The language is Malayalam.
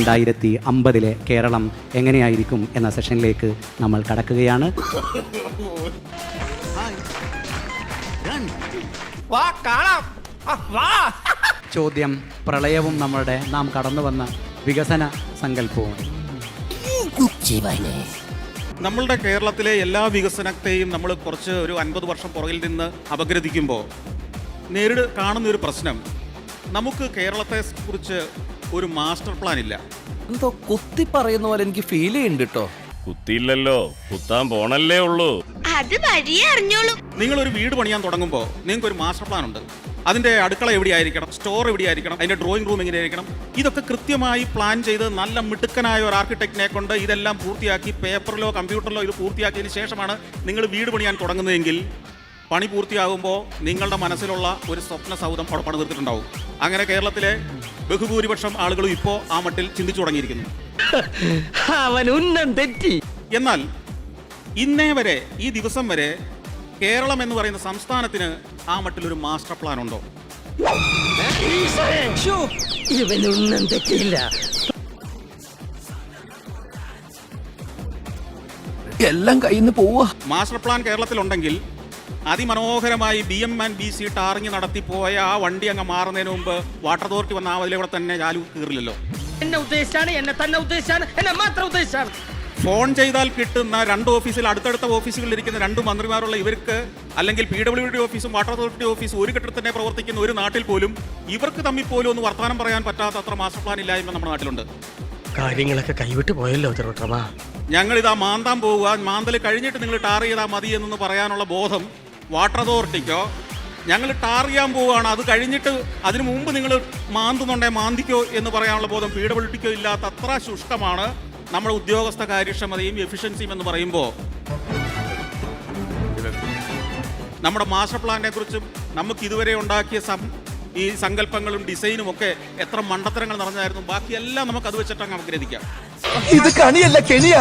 രണ്ടായിരത്തി അമ്പതിലെ കേരളം എങ്ങനെയായിരിക്കും എന്ന സെഷനിലേക്ക് നമ്മൾ കടക്കുകയാണ്. വാ കാണാം. വാ. ചോദ്യം പ്രളയവും നമ്മുടെ നാം കടന്നു വന്ന വികസന സങ്കല്പവും നമ്മളുടെ കേരളത്തിലെ എല്ലാ വികസനത്തെയും നമ്മൾ കുറച്ച് ഒരു അൻപത് വർഷം പുറകിൽ നിന്ന് അപഗ്രഥിക്കുമ്പോൾ നേരിട് കാണുന്ന ഒരു പ്രശ്നം. നമുക്ക് കേരളത്തെ കുറിച്ച് ഒരു മാസ്റ്റർ പ്ലാൻ ഇല്ല. എന്തോ കുത്തി പറയുന്ന പോലെ എനിക്ക് ഫീൽ ചെയ്യുന്നുണ്ട് കേട്ടോ കുത്തിയില്ലല്ലോ. കുത്താൻ പോണല്ലേ ഉള്ളൂ. അത് വഴിയേ അറിഞ്ഞോളൂ. നിങ്ങൾ ഒരു വീട് പണിയാൻ തുടങ്ങുമ്പോൾ നിങ്ങൾക്ക് ഒരു മാസ്റ്റർ പ്ലാൻ ഉണ്ട്. അതിന്റെ അടുക്കള എവിടെയായിരിക്കണം? സ്റ്റോർ എവിടെയായിരിക്കണം? അതിന്റെ ഡ്രോയിങ് റൂം എങ്ങനെയായിരിക്കണം? ഇതൊക്കെ കൃത്യമായി പ്ലാൻ ചെയ്ത് നല്ല മിടുക്കനായ ഒരു ആർക്കിടെക്റ്റിനെ കൊണ്ട് ഇതെല്ലാം പൂർത്തിയാക്കി പേപ്പറിലോ കമ്പ്യൂട്ടറിലോ ഇത് പൂർത്തിയാക്കിയതിന് ശേഷമാണ് നിങ്ങൾ വീട് പണിയാൻ തുടങ്ങുന്നതെങ്കിൽ പണി പൂർത്തിയാകുമ്പോൾ നിങ്ങളുടെ മനസ്സിലുള്ള ഒരു സ്വപ്ന സൗധം അവിടെ പണി തീർത്തിട്ടുണ്ടാവും അങ്ങനെ കേരളത്തിലെ ബഹുഭൂരിപക്ഷം ആളുകളും ഇപ്പോ ആ മട്ടിൽ ചിന്തിച്ചു തുടങ്ങിയിരിക്കുന്നു. അവൻ ഉന്നം തെറ്റി. എന്നാൽ ഇന്നേ വരെ ഈ ദിവസം വരെ കേരളം എന്ന് പറയുന്ന സംസ്ഥാനത്തിന് ആ മട്ടിൽ ഒരു മാസ്റ്റർ പ്ലാൻ ഉണ്ടോ? ഇവൻ ഉന്നം തെറ്റിയില്ല. എല്ലാം കയ്യിൽ നിന്ന് പോവാ. മാസ്റ്റർ പ്ലാൻ കേരളത്തിലുണ്ടെങ്കിൽ അതിമനോഹരമായി B M and B C tarring നടത്തിപ്പോയ ആ വണ്ടി അങ്ങ് മാറുന്നതിന് മുമ്പ് വാട്ടർ അതോറിറ്റി വന്ന ആ അതിലൂടെ തന്നെ ചാലു കീറില്ലല്ലോ. എന്നെ ഉദ്ദേശിച്ചാണ് എന്നെ തന്നെ ഉദ്ദേശിച്ചാണ് എന്നെ മാത്രം ഉദ്ദേശിച്ചാണ്. ഫോൺ ചെയ്താൽ കിട്ടുന്ന രണ്ട് ഓഫീസിൽ അടുത്തടുത്ത ഓഫീസുകളിൽ ഇരിക്കുന്ന രണ്ട് മന്ത്രിമാരുള്ള ഇവർക്ക് അല്ലെങ്കിൽ പി ഡബ്ല്യു ഡി ഓഫീസും വാട്ടർ അതോറിറ്റി ഓഫീസും ഒരു കെട്ടിടത്തിൽ തന്നെ പ്രവർത്തിക്കുന്ന ഒരു നാട്ടിൽ പോലും ഇവർക്ക് തമ്മിൽ പോലും ഒന്ന് വർത്തമാനം പറയാൻ പറ്റാത്ത അത്ര മാസ്റ്റർ പ്ലാൻ ഇല്ലായ്മ നമ്മുടെ നാട്ടിലുണ്ട്. കാര്യങ്ങളൊക്കെ കൈവിട്ട് പോയല്ലോ ചെറുട്ടമാ ഞങ്ങൾ ഇതാ മാന്താൻ പോവുക. മാന്തൽ കഴിഞ്ഞിട്ട് നിങ്ങൾ ടാർ ചെയ്താൽ മതി എന്നൊന്ന് പറയാനുള്ള ബോധം വാട്ടർ അതോറിറ്റിക്കോ? ഞങ്ങൾ ടാർ ചെയ്യാൻ പോവുകയാണ്. അത് കഴിഞ്ഞിട്ട് അതിനു മുമ്പ് നിങ്ങൾ മാന്തുന്നുണ്ടേ മാന്തിക്കോ എന്ന് പറയാനുള്ള ബോധം പി ഡബ്ല്യു ഇല്ലാത്ത അത്ര ശുഷ്കമാണ് നമ്മുടെ ഉദ്യോഗസ്ഥ കാര്യക്ഷമതയും എഫിഷ്യൻസിയും എന്ന് പറയുമ്പോൾ നമ്മുടെ മാസ്റ്റർ പ്ലാനിനെ കുറിച്ചും നമുക്ക് ഇതുവരെ ഉണ്ടാക്കിയ സം ഈ സങ്കല്പങ്ങളും ഡിസൈനും ഒക്കെ എത്ര മണ്ടത്തരങ്ങൾ നിറഞ്ഞായിരുന്നു ബാക്കിയെല്ലാം നമുക്ക് അത് വെച്ചിട്ട് അങ്ങ് അപഗ്രഥിക്കാം ഇത് കണിയല്ല കെണിയാ.